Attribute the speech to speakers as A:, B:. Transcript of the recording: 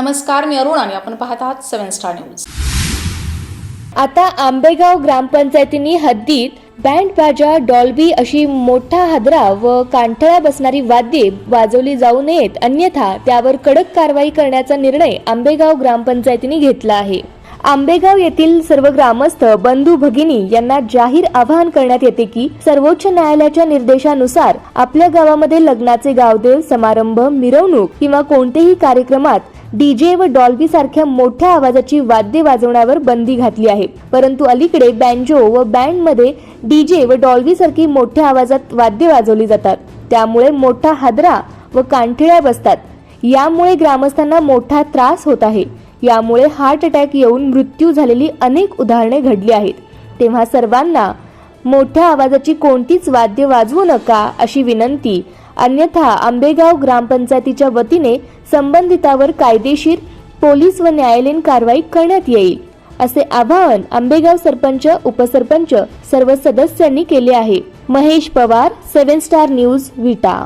A: नमस्कार मी अरुण आणि आपण पाहत आहात सेव्हन स्टार न्यूज.
B: आता आंबेगाव ग्रामपंचायतीनी हद्दीत बँड बाजा डॉल्बी अशी मोठा हादरा व कांठळा बसणारी वाद्ये वाजवली जाऊ नयेत अन्यथा त्यावर कडक कारवाई करण्याचा निर्णय आंबेगाव ग्रामपंचायतीने घेतला आहे. आंबेगाव येथील सर्व ग्रामस्थ बंधू भगिनी यांना जाहीर आवाहन करण्यात येते की सर्वोच्च न्यायालयाच्या निर्देशानुसार आपल्या गावामध्ये लग्नाचे गावदेव समारंभ मिरवणूक किंवा कोणतेही कार्यक्रमात डीजे व डॉल्बी सारख्या मोठ्या आवाजाची वाद्ये वाजवण्यावर बंदी घातली आहे. परंतु अलीकडे बँजो व बँडमध्ये डीजे व डॉल्बी सारखी मोठ्या आवाजात वाद्ये वाजवली जातात. त्यामुळे मोठा हादरा व कांठिळ्या बसतात. यामुळे ग्रामस्थांना मोठा त्रास होत आहे. यामुळे हार्ट अटॅक येऊन मृत्यू झालेली अनेक उदाहरणे घडली आहेत. तेव्हा सर्वांना मोठ्या आवाजाची कोणतीच वाद्य वाजवू नका अशी विनंती अन्यथा आंबेगाव ग्रामपंचायतीच्या वतीने संबंधितावर कायदेशीर पोलीस व न्यायालयीन कारवाई करण्यात येईल असे आवाहन आंबेगाव सरपंच उपसरपंच सर्व सदस्यांनी केले आहे. Mahesh Pawar seven star news Vita.